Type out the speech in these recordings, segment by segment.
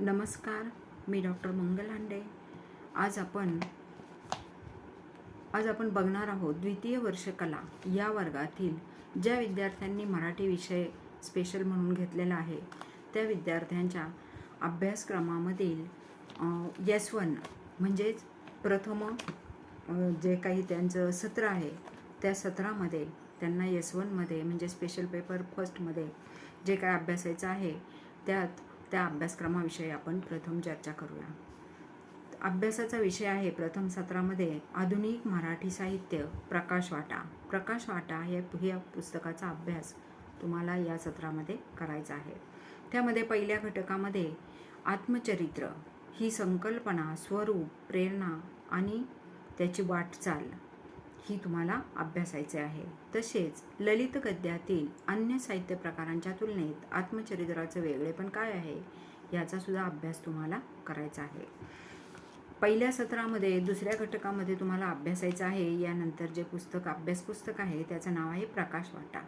नमस्कार मी डॉक्टर मंगल हांडे. आज आपण आज आपण बघणार आहोत द्वितीय वर्ष कला या वर्गातील ज्या विद्यार्थ्यांनी मराठी विषय स्पेशल म्हणून घेतलेला आहे त्या विद्यार्थ्यांच्या अभ्यासक्रमामधील यस वन म्हणजेच प्रथम जे काही त्यांचं सत्र आहे त्या सत्रामध्ये त्यांना एस वनमध्ये म्हणजे स्पेशल पेपर फर्स्टमध्ये जे काय अभ्यासायचं आहे त्यात त्या अभ्यासक्रमाविषयी आपण प्रथम चर्चा करूया. अभ्यासाचा विषय आहे प्रथम सत्रामध्ये आधुनिक मराठी साहित्य प्रकाश वाटा. प्रकाश वाटा हे या पुस्तकाचा अभ्यास तुम्हाला या सत्रामध्ये करायचा आहे. त्यामध्ये पहिल्या घटकामध्ये आत्मचरित्र ही संकल्पना स्वरूप प्रेरणा आणि त्याची वाटचाल ही तुम्हाला अभ्यासायचे आहे. तसेच ललित गद्यातील अन्य साहित्य प्रकारांच्या तुलनेत आत्मचरित्राचं वेगळेपण काय आहे याचा सुद्धा अभ्यास तुम्हाला करायचा आहे. पहिल्या सत्रामध्ये दुसऱ्या घटकामध्ये तुम्हाला अभ्यासायचं आहे यानंतर जे पुस्तक अभ्यास पुस्तक आहे त्याचं नाव आहे प्रकाश वाटा.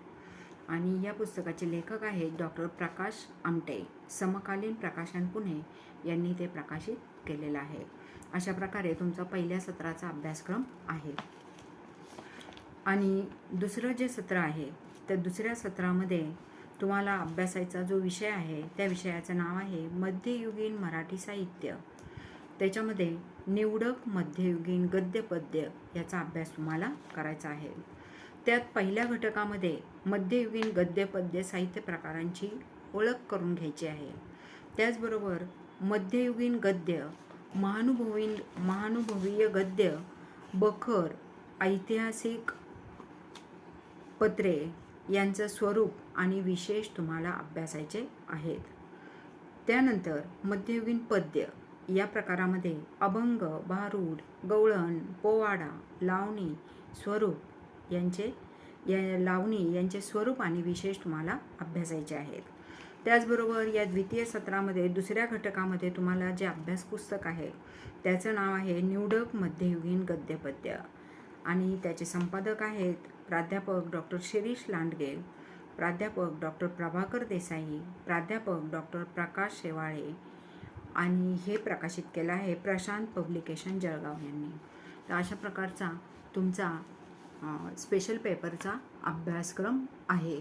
आणि या पुस्तकाचे लेखक आहेत डॉक्टर प्रकाश आमटे समकालीन प्रकाशन पुणे यांनी ते प्रकाशित केलेलं आहे. अशा प्रकारे तुमचा पहिल्या सत्राचा अभ्यासक्रम आहे. आणि दुसरं जे सत्र आहे त्या दुसऱ्या सत्रामध्ये तुम्हाला अभ्यासायचा जो विषय आहे त्या विषयाचं नाव आहे मध्ययुगीन मराठी साहित्य. त्याच्यामध्ये निवडक मध्ययुगीन गद्यपद्य याचा अभ्यास तुम्हाला करायचा आहे. त्यात पहिल्या घटकामध्ये मध्ययुगीन गद्यपद्य साहित्य प्रकारांची ओळख करून घ्यायची आहे. त्याचबरोबर मध्ययुगीन गद्य महानुभवीन महानुभवीय गद्य बखर ऐतिहासिक पत्रे यांचं स्वरूप आणि विशेष तुम्हाला अभ्यासायचे आहेत. त्यानंतर मध्ययुगीन पद्य या प्रकारामध्ये अभंग भारूड गवळण पोवाडा लावणी स्वरूप यांचे या लावणी यांचे स्वरूप आणि विशेष तुम्हाला अभ्यासायचे आहेत. त्याचबरोबर या द्वितीय सत्रामध्ये दुसऱ्या घटकामध्ये तुम्हाला जे अभ्यास पुस्तक आहे त्याचं नाव आहे निवडक मध्ययुगीन गद्यपद्य. आणि त्याचे संपादक आहेत प्राध्यापक डॉक्टर शिरीष लांडगे प्राध्यापक डॉक्टर प्रभाकर देसाई प्राध्यापक डॉक्टर प्रकाश शेवाळे आणि हे प्रकाशित केलं आहे प्रशांत पब्लिकेशन जळगाव यांनी. तर अशा प्रकारचा तुमचा स्पेशल पेपरचा अभ्यासक्रम आहे.